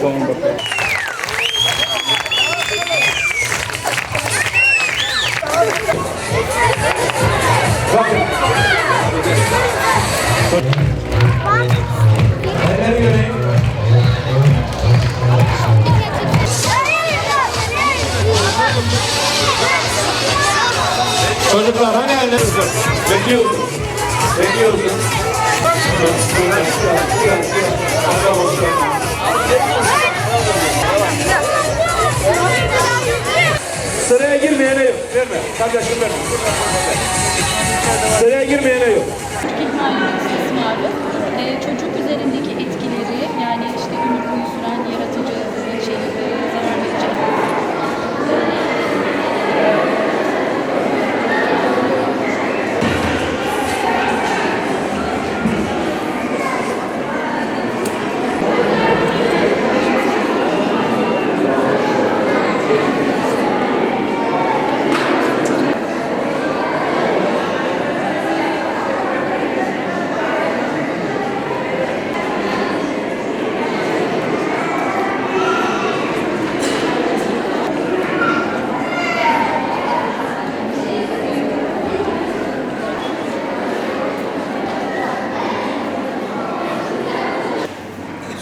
Tamam bakalım. Çocuklar hani elleriniz var? Bekliyoruz. Verme. Kardeşim verme. Sıraya girmeyene yok. Ee, çocuk üzerindeki etkileri yani işte ömür boyu süren yaratıcı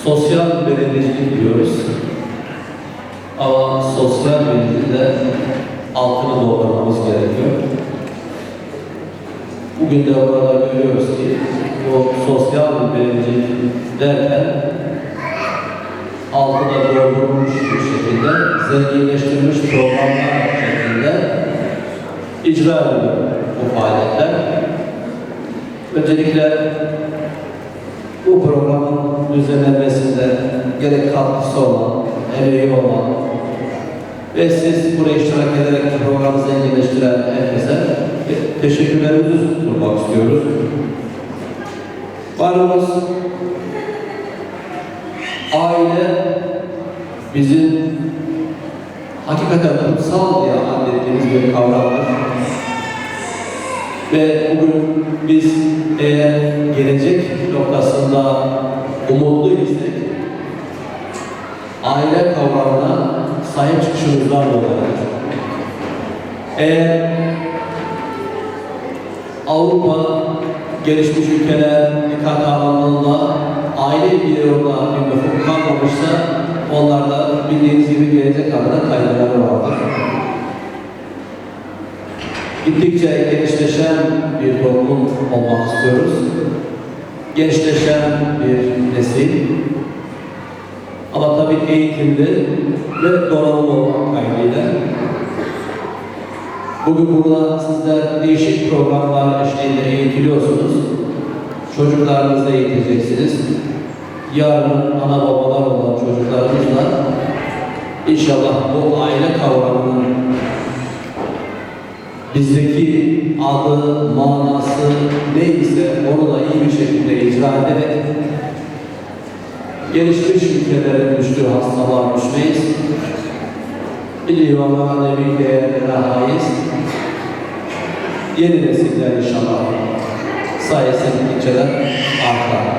Sosyal belediyecilik diyoruz. Ama sosyal belediyede de altını doldurmamız gerekiyor. Bugün de burada görüyoruz ki bu sosyal belediyecilik derken altına doldurulmuş bir şekilde zenginleştirilmiş programlar şeklinde icra ediliyor bu faaliyetler. Öncelikle bu programın düzenlenmesinde gerek katkısı olan, emeği olan ve siz buraya iştirak ederek programı zenginleştiren herkese teşekkürlerimizi sunmak istiyoruz. Varımız aile bizim hakikaten kutsal diye adettiğimiz bir kavramdır. Ve bugün biz eğer gelecek noktasında umutlu isek aile kavramına sahip çıkışımızdan dolayı. Eğer Avrupa gelişmiş ülkeler dikkat alanında aile bireyonuna bir nüfus kalmamışsa onlarda bildiğiniz gibi gelecek adına kaygıları vardır gittikçe gençleşen bir toplum olmak istiyoruz. Gençleşen bir nesil. Ama tabii eğitimli ve donanımlı olmak kaydıyla. Bugün burada sizler değişik programlar eşliğinde eğitiliyorsunuz. Çocuklarınızı eğiteceksiniz. Yarın ana babalar olan çocuklarımızla inşallah bu aile kavramının bizdeki adı, manası neyse onu da iyi bir şekilde icra ederek gelişmiş ülkelerin düştüğü hastalığa düşmeyiz. Milli ve manevi değerlere haiz yeni nesiller inşallah sayesinde gittikçe artar.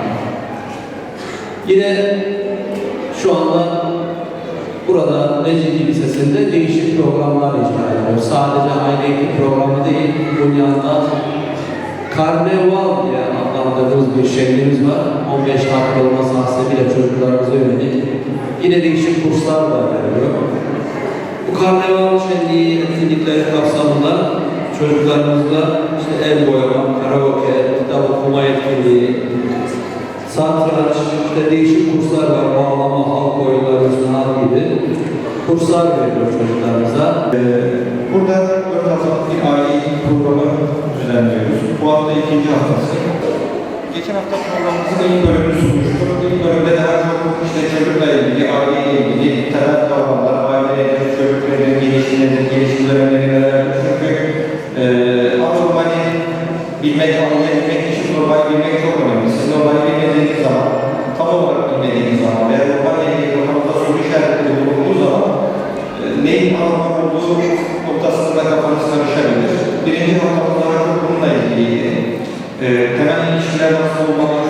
Yine şu anda Burada Necip Lisesi'nde değişik programlar icra ediyor. Sadece aile eğitim programı değil, yanında Karneval diye adlandırdığımız bir şehrimiz var. 15 Hakkı olması hasebiyle çocuklarımıza yönelik. Yine değişik kurslar da veriliyor. Bu karneval şenliği etkinlikleri kapsamında çocuklarımızla işte el boyama, karaoke, kitap okuma etkinliği, satranç, işte değişik kurslar var, bağlama, halk oyunları, sınav gibi kurslar veriyor çocuklarımıza. haftası. Geçen hafta programımızın ilk bölümünü sunmuştuk. İlk bölümde daha çok işte çocukla ilgili, aileyle ilgili, taraf kavramlar, aileyle, çocukların gelişimleri, gelişim dönemleri neler. Çünkü e, anormali bilmek, anlayabilmek için normal bilmek çok önemli. Siz normal bilmediğiniz zaman, tam olarak bilmediğiniz zaman veya normal ilgili kafanızda soru işaretleri bulunduğu zaman e, neyin anormal olduğu noktasında kafanız karışabilir. Birinci noktamızda えー、互いに知らなそうま